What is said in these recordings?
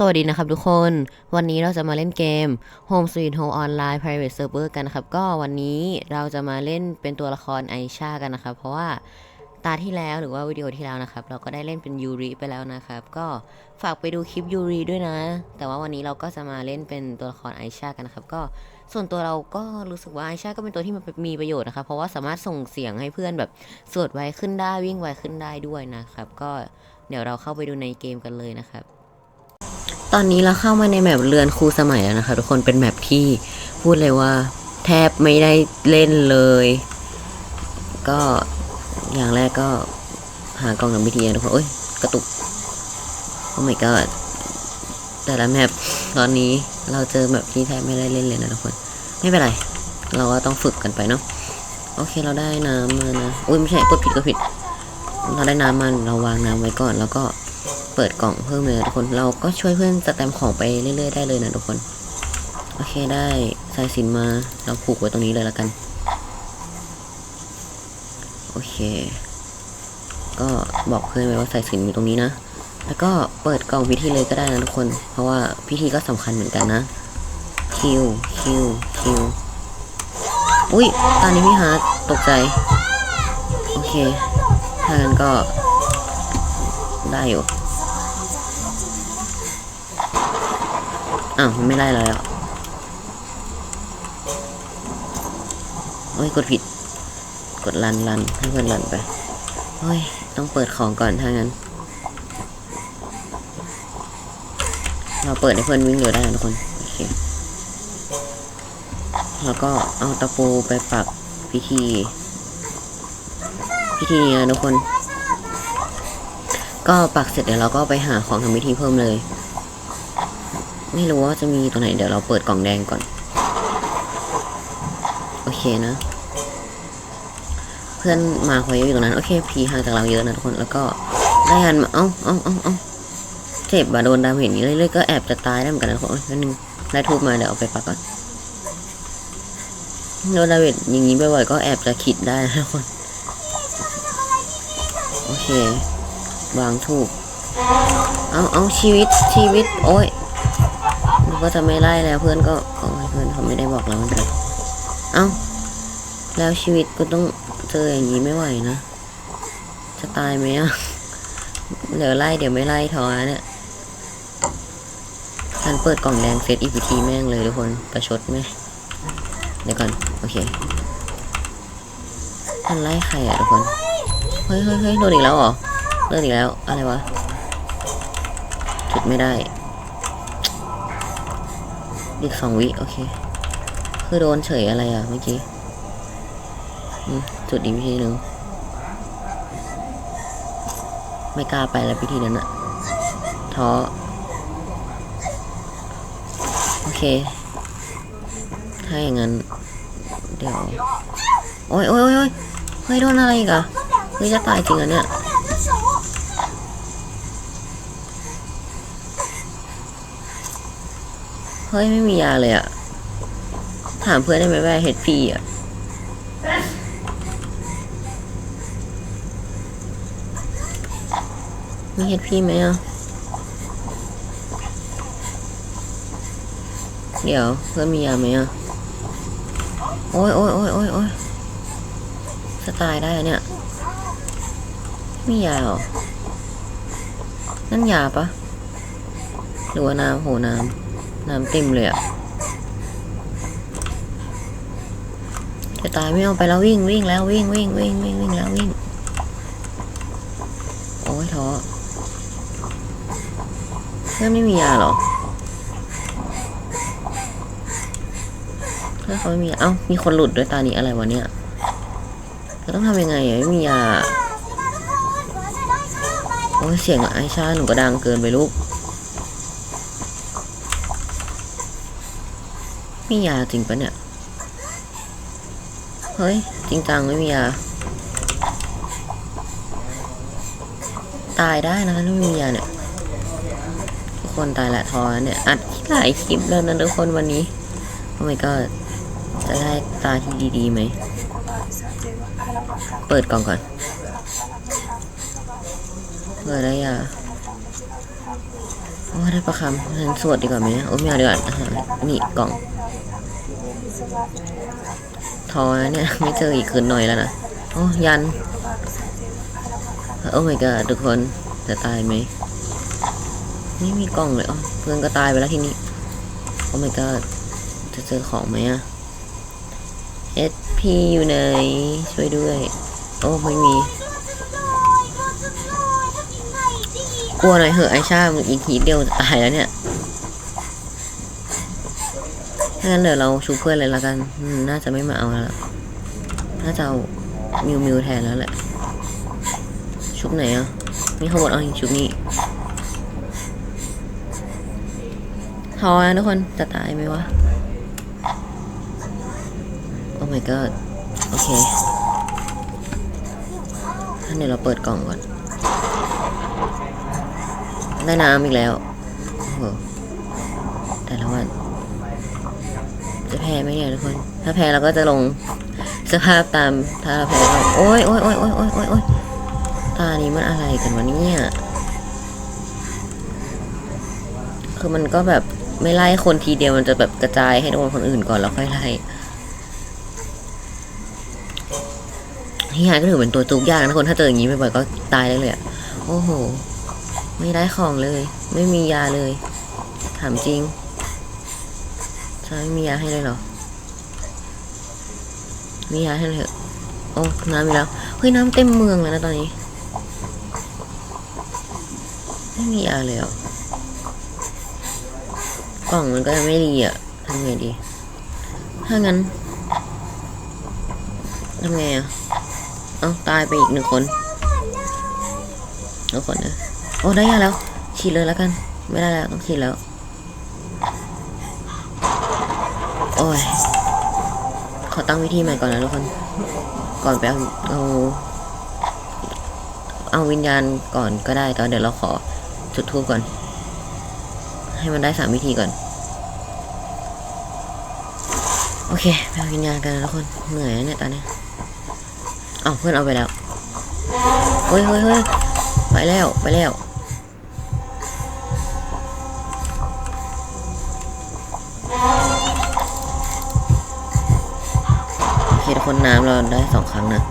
สวัสดีนะครับทุกคน วันนี้เราจะมาเล่นเกม Home Sweet Home Online Private Server กันนะครับ ก็วันนี้เราจะมาเล่นเป็นตัวละครไอชากันนะครับ เพราะว่าตาที่แล้วหรือว่าวิดีโอที่แล้วนะครับ เราก็ได้เล่นเป็นยูริไปแล้วนะครับ ก็ฝากไปดูคลิปยูริด้วยนะ แต่ว่าวันนี้เราก็จะมาเล่นเป็นตัวละครไอชากันนะครับ ก็ส่วนตัวเราก็รู้สึกว่าไอชาก็เป็นตัวที่มันมีประโยชน์นะครับ เพราะว่าสามารถส่งเสียงให้เพื่อนแบบสวดไวขึ้นได้วิ่งไวขึ้นได้ด้วยนะครับ ก็เดี๋ยวเราเข้าไปดูในเกมกันเลยนะครับ ตอนนี้เราเข้ามาในแมปเรือนครูสมัยแล้วนะคะ ทุกคนเป็นแมปที่พูดเลยว่า แทบไม่ได้เล่นเลย ก็อย่างแรกก็หากล่องนำวิธีนะทุกคนโอ้ยกระตุกโอ้ my god แต่ละแมปตอนนี้เราเจอแมปที่แทบไม่ได้เล่นเลยนะทุกคน ไม่เป็นไร เราก็ต้องฝึกกันไปเนาะโอเคเราได้น้ำมานะอุ้ยไม่ใช่กดผิดกดผิด เราได้น้ำมันเราวางน้ำไว้ก่อนแล้วก็ เปิดกล่องเพิ่มเลยทุกคน เราก็ช่วยเพื่อนสแตมของไปเรื่อยๆได้เลยนะทุกคน โอเคได้สายสินมา เราผูกไว้ตรงนี้เลยแล้วกัน โอเค ก็บอกเพื่อนไว้ว่าสายสินอยู่ตรงนี้นะ แล้วก็เปิดกล่องพิธีเลยก็ได้นะทุกคน เพราะว่าพิธีก็สำคัญเหมือนกันนะ คิว คิว คิว อุ้ยตอนนี้พี่ฮาร์ดตกใจ โอเคถ้างั้นก็ได้อยู่ อ้าวมันไม่ได้แล้วโอ้ยกดผิด กดรันรันให้เพื่อนรันไปเฮ้ยต้องเปิดของก่อนถ้างั้น เราเปิดให้เพื่อนวิ่งเร็วได้ทุกคนโอเคแล้วก็เอาตะปูไปปักพิธี พิธีนะทุกคน ก็ปักเสร็จเดี๋ยวเราก็ไปหาของทำพิธีเพิ่มเลย ไม่รู้ว่าจะมีตรงไหน เดี๋ยวเราเปิดกล่องแดงก่อน โอเคนะ เพื่อนมาคอยอยู่ตรงนั้น โอเคพีห่างจากเราเยอะนะทุกคน แล้วก็ได้หันมา เอ้าเอ้าเอ้าเอ้าเจ็บอะโดนดาเมจนี้เรื่อยๆก็แอบจะตายได้เหมือนกันนะทุกคนนิดนึงได้ทูบมาเดี๋ยวเอาไปปักก่อนโดนดาเมจอย่างนี้บ่อยๆก็แอบจะขิดได้นะทุกคน โอเค วางทูบเอาเอาชีวิตชีวิต โอ้ย กว่าจะไม่ไล่แล้วเพื่อนก็โอ้ยเพื่อนเขาไม่ได้บอกเราไม่เป็นเอ้าแล้วชีวิตก็ต้องเจออย่างนี้ไม่ไหวนะ จะตายไหมอะเดี๋ยวไล่เดี๋ยวไม่ไล่ทอเนี่ยฉันเปิดกล่องแดงเซตอีพีทีแม่งเลยทุกคนประชดไหมเดี๋ยวก่อนโอเคมันไล่ใครอะทุกคนเฮ้ยเฮ้ยเฮ้ยโดนอีกแล้วเหรอเลิกอีกแล้วอะไรวะจุดไม่ได้ อีกสองวิ โอเค คือโดนเฉยอะไรอะเมื่อกี้จุดอีกวิธีหนึ่งไม่กล้าไปแล้วพิธีนั้นอะท้อ โอเค ถ้าอย่างนั้น เดี๋ยว โอ้ยโอ้ยโอ้ยโอ้ยเฮ้ยโดนอะไรอีกอะเฮ้ยจะตายจริงอะเนี่ย เฮ้ยไม่มียาเลยอะถามเพื่อนได้ไหมว่าเฮดพีอะมีเฮดพีไหมอะ เดี๋ยวเพื่อนมียาไหมอะ โอ้ยโอ้ยโอ้ยโอ้ยโอ้ยจะตายได้เนี่ยมียาเหรอ นั่นยาปะหรือว่าน้ำโหน้ำ น้ำเต็มเลยอะจะตายไม่เอาไปแล้ววิ่งวิ่งแล้ววิ่งวิ่งวิ่งวิ่งวิ่งแล้ววิ่ง โอ้ยท้อเพื่อนไม่มียาหรอเพื่อนเขาไม่มียาเอ้ามีคนหลุดด้วยตานี้อะไรวะเนี่ยจะต้องทำยังไงอะไม่มียาโอ้ยเสียงไอชาหนูก็ดังเกินไปลูก มียาจริงปะเนี่ย เฮ้ย จริงจังไม่มียา ตายได้นะถ้าไม่มียาเนี่ย ทุกคนตายละทอเนี่ย อัดหลายคลิปแล้วนะทุกคนวันนี้ โอ้ my god จะได้ตาที่ดีๆไหม เปิดกล่องก่อน เปิดได้ยา โออ้ได้ประคำฉันสวดดีกว่าไหมโอ้ไม่เอาดีกว่าอาหารนี่กล่องทอนะเนี่ย ไม่เจออีกคืนหน่อยแล้วนะโอ้ยัน โอ้ my god ทุกคนจะตายไหมไม่มีกล่องเลยอ๋อเพื่อนก็ตายไปแล้วทีนี้โอ้ my god จะเจอของไหมอะ SP อยู่ไหนช่วยด้วย โอ้ ไม่มี กลัวหน่อยเหอะไอชามึงอีกทีเดียวตายแล้วเนี่ยถ้างั้นเดี๋ยวเราชูเพื่อนเลยละกัน น่าจะไม่มาเอาแล้ว น่าจะเอามิวมิวแทนแล้วแหละ ชุบไหนอะ นี่เขาบอกเอาชุบนี้ทอนะทุกคน จะตายไหมวะ โอ้ my god โอเคงั้นเดี๋ยวเราเปิดกล่องก่อน ได้น้ำอีกแล้วแต่ละวัน จะแพ้ไหมเนี่ยทุกคน ถ้าแพ้เราก็จะลงสภาพตามถ้าเราแพ้ก็โอ้ยโอ้ยโอ้ยโอ้ยโอ้ยโอ้ยโอ้ยตานี้มันอะไรกันวะเนี่ยคือมันก็แบบไม่ไล่คนทีเดียวมันจะแบบกระจายให้โดนคนอื่นก่อนแล้วค่อยไล่ที่หายก็ถือเป็นตัวจุกยากนะคนถ้าเจออย่างนี้บ่อยๆก็ตายได้เลยอะโอ้โห ไม่ได้ของเลย ไม่มียาเลย ถามจริงจะไม่มียาให้เลยเหรอ มียาให้เลยเหรอโอ้น้ำมีแล้ว เฮ้ยน้ำเต็มเมืองเลยนะตอนนี้ ไม่มียาเลยเหรอกล่องมันก็ไม่ดีอะทำไงดี ถ้างั้นทำไงอะ เอาตายไปอีกหนึ่งคนเอาคนนะ โอ้ได้ยาแล้ว ฉีดเลยแล้วกัน ไม่ได้แล้วต้องฉีดแล้ว โอ้ย ขอตั้งวิธีใหม่ก่อนนะทุกคน ก่อนไปเอาเอาเอาวิญญาณก่อนก็ได้แต่ว่าเดี๋ยวเราขอจุดทูบก่อน ให้มันได้สามวิธีก่อน โอเคไปเอาวิญญาณกันนะทุกคน เหนื่อยนะเนี่ยตอนนี้เอาเพื่อนเอาไปแล้ว เฮ้ยเฮ้ยเฮ้ยไปแล้ว ไปแล้ว โอเคทุกคนน้ำเราได้สองครั้งนะ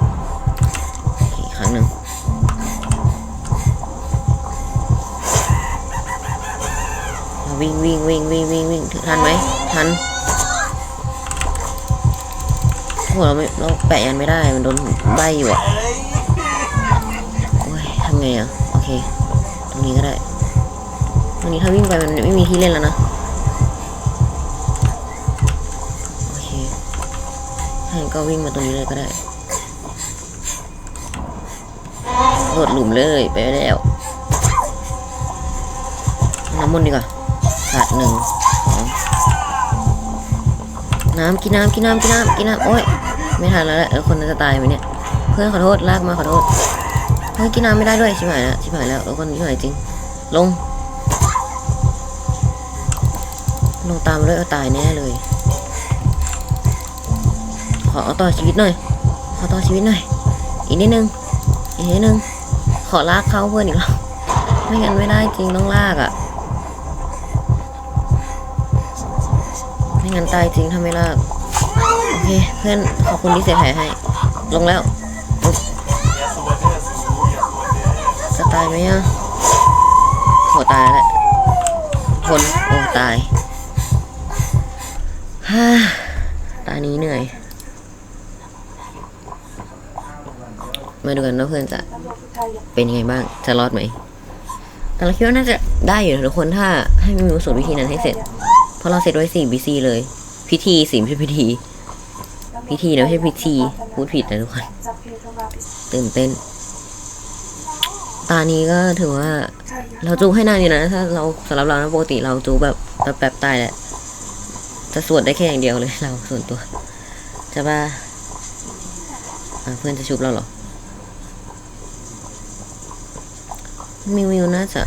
อีกครั้งหนึ่งวิ่งวิ่งวิ่งวิ่งวิ่งวิ่งถึงทันไหมทันโอ้เราไม่เราแปะยันไม่ได้มันโดนใบอยู่อะโอ้ยทำไงอะโอเค ตรงนี้ก็ได้ ตรงนี้ถ้าวิ่งไปมันไม่มีที่เล่นแล้วนะ ให้ก็วิ่งมาตรงนี้เลยก็ได้โดดหลุมเลยไปแล้วเอาน้ำมนต์ดีกว่าขาดหนึ่งสองน้ำกินน้ำกินน้ำกินน้ำกินน้ำโอ้ยไม่ทันแล้วแหละแล้วคนน่าจะตายไหมเนี่ย เพื่อนขอโทษลากมาขอโทษเฮ้ยกินน้ำไม่ได้ด้วยชิบหายแล้วชิบหายแล้วแล้วคนชิบหายจริง ลง ลงตามมาด้วยเอาตายแน่เลย อต่อชีวิตหน่อย ขอต่อชีวิตหน่อย อีกนิดนึง อีกนิดนึง ขอลากเขาเพื่อนอีกแล้ว ไม่งั้นไม่ได้จริงต้องลากอะ่ะ ไม่งั้นตายจริงถ้าไม่ลาก โอเค เพื่อนขอบคุณที่เสียแผลให้ ลงแล้วจะตายไหมอะโหตายแล้วทนโอ้ตายฮ่าตานี้เหนื่อย มาดูกันว่าเพื่อนจะเป็นยังไงบ้าง จะรอดไหม แต่เราคิดว่าน่าจะได้อยู่นะทุกคนถ้าให้มิวสูตรวิธีนั้นให้เสร็จ เพราะเราเสร็จไว้สี่บีซีเลย พิธีสิไม่ใช่พิธี พิธีนะไม่ใช่พิธี พูดผิดนะทุกคน ตื่นเต้น ตานี้ก็ถือว่า เราจูให้นานอยู่นะ ถ้าเราสำหรับเรานะปกติเราจูแบบแป๊บๆตายแหละ จะสวดได้แค่อย่างเดียวเลยเราส่วนตัวจะว่าเพื่อนจะชุบเราเหรอ มิวมิวน่าจะ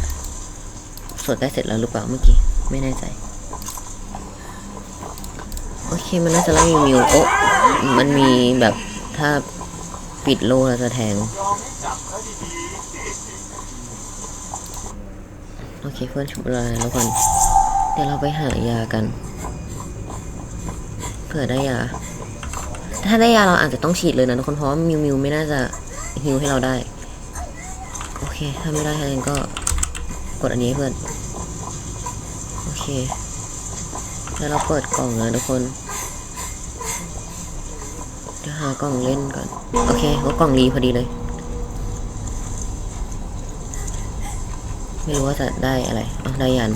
สวดได้เสร็จแล้วหรือเปล่าเมื่อกี้ ไม่แน่ใจ โอเคมันน่าจะไล่มิวมิวโอ้มันมีแบบถ้าปิดโลเราจะแทง โอเคเพื่อนชุบอะไรแล้วก่อนเดี๋ยวเราไปหายากันเผื่อได้ยา ถ้าได้ยาเราอาจจะต้องฉีดเลยนะทุกคนเพราะมิวมิวไม่น่าจะฮิวให้เราได้ ค ถ้าไม่ได้ทั้งนั้นก็กดอันนี้เพื่อน โอเค แล้วเราเปิดกล่องนะทุกคนเดี๋ยวหากล่องเล่นก่อน โอเคว่ากล่องรีพอดีเลย ไม่รู้ว่าจะได้อะไรอ๋อได้ยัน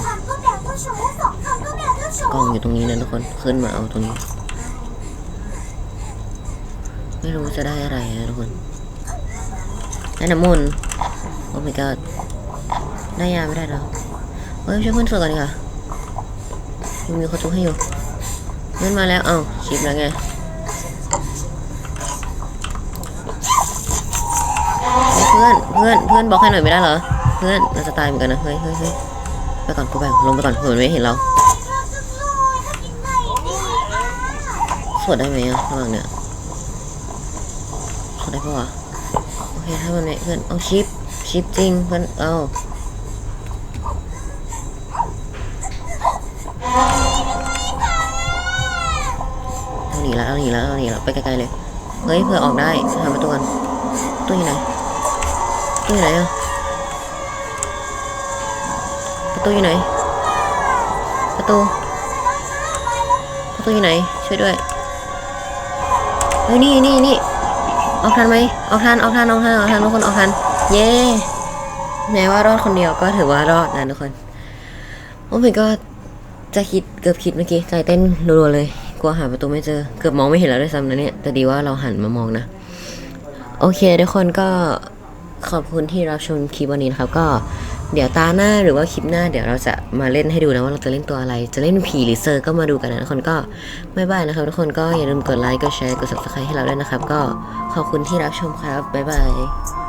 กล่องอยู่ตรงนี้นะทุกคน ขึ้นมาเอาตรงนี้ ไม่รู้จะได้อะไรนะทุกคนได้น้ำมนต์ โอ้ my god ได้ยาไม่ได้แล้วเฮ้ยช่วยเพื่อนสวดก่อนดีกว่ายังมีคนจุกให้อยู่เพื่นมาแล้ว เอ้าคลิปแล้วไงเพื่อนเพื่อนเพื่อนบอกให้หน่อยไม่ได้เหรอ เพื่อนเราจะตายเหมือนกันนะ เฮ้ยเฮ้ยเฮ้ยไปก่อนกูไปลงไปก่อนเผื่อนไม่เห็นเรา สวดได้ไหมอะระหว่างเนี้ยสวดได้ปะวะโอเคถ้ามันไม่เพื่อนเอาชิป ชิปจริงเพื่อนเอาเราหนีแล้วเราหนีแล้วเราหนีแล้วไปไกลๆเลย เฮ้ยเผื่อออกได้หาประตูก่อนประตูอยู่ไหนประตูอยู่ไหนอะประตูอยู่ไหน ประตูประตูอยู่ไหน ช่วยด้วยเฮ้ยนี่นี่นี่ออกทันไหมออกทันออกทันออกทันออกทันทุกคนออกทัน เย้แม้ว่ารอดคนเดียวก็ถือว่ารอดนะทุกคนโอ้ยก็จะคิดเกือบคิดเมื่อกี้ใจเต้นรัวๆเลยกลัวหาประตูไม่เจอ เกือบมองไม่เห็นแล้วด้วยซ้ำนะเนี่ยแต่ดีว่าเราหันมามองนะ โอเคทุกคนก็ขอบคุณที่รับชมคลิปวันนี้นะครับก็เดี๋ยวตาหน้าหรือว่าคลิปหน้าเดี๋ยวเราจะมาเล่นให้ดูนะว่าเราจะเล่นตัวอะไร จะเล่นผีหรือเซอร์ก็มาดูกันนะทุกคนก็บ๊ายบายนะครับทุกคนก็อย่าลืมกดไลค์กดแชร์กด subscribe ให้เราด้วยนะครับ ก็ขอบคุณที่รับชมครับบ๊ายบาย